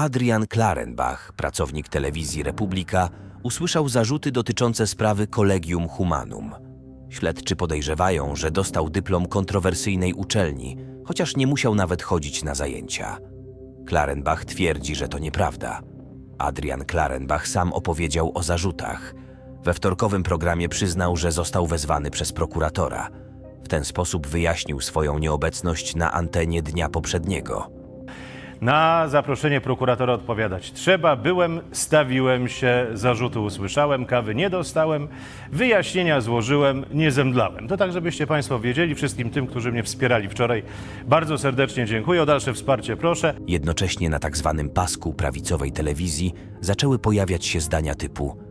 Adrian Klarenbach, pracownik telewizji Republika, usłyszał zarzuty dotyczące sprawy Collegium Humanum. Śledczy podejrzewają, że dostał dyplom kontrowersyjnej uczelni, chociaż nie musiał nawet chodzić na zajęcia. Klarenbach twierdzi, że to nieprawda. Adrian Klarenbach sam opowiedział o zarzutach. We wtorkowym programie przyznał, że został wezwany przez prokuratora. W ten sposób wyjaśnił swoją nieobecność na antenie dnia poprzedniego. Na zaproszenie prokuratora odpowiadać trzeba. Byłem, stawiłem się, zarzuty usłyszałem, kawy nie dostałem, wyjaśnienia złożyłem, nie zemdlałem. To tak, żebyście Państwo wiedzieli, wszystkim tym, którzy mnie wspierali wczoraj, bardzo serdecznie dziękuję. O dalsze wsparcie proszę. Jednocześnie na tak zwanym pasku prawicowej telewizji zaczęły pojawiać się zdania typu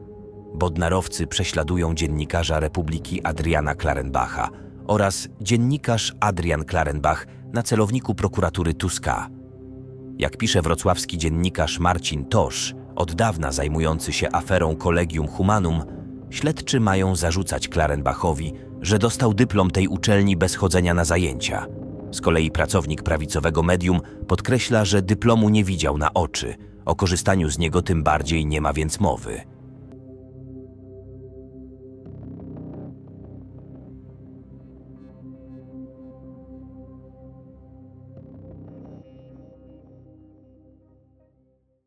Bodnarowcy prześladują dziennikarza Republiki Adriana Klarenbacha oraz dziennikarz Adrian Klarenbach na celowniku prokuratury Tuska. Jak pisze wrocławski dziennikarz Marcin Tosz, od dawna zajmujący się aferą Collegium Humanum, śledczy mają zarzucać Klarenbachowi, że dostał dyplom tej uczelni bez chodzenia na zajęcia. Z kolei pracownik prawicowego medium podkreśla, że dyplomu nie widział na oczy, o korzystaniu z niego tym bardziej nie ma więc mowy.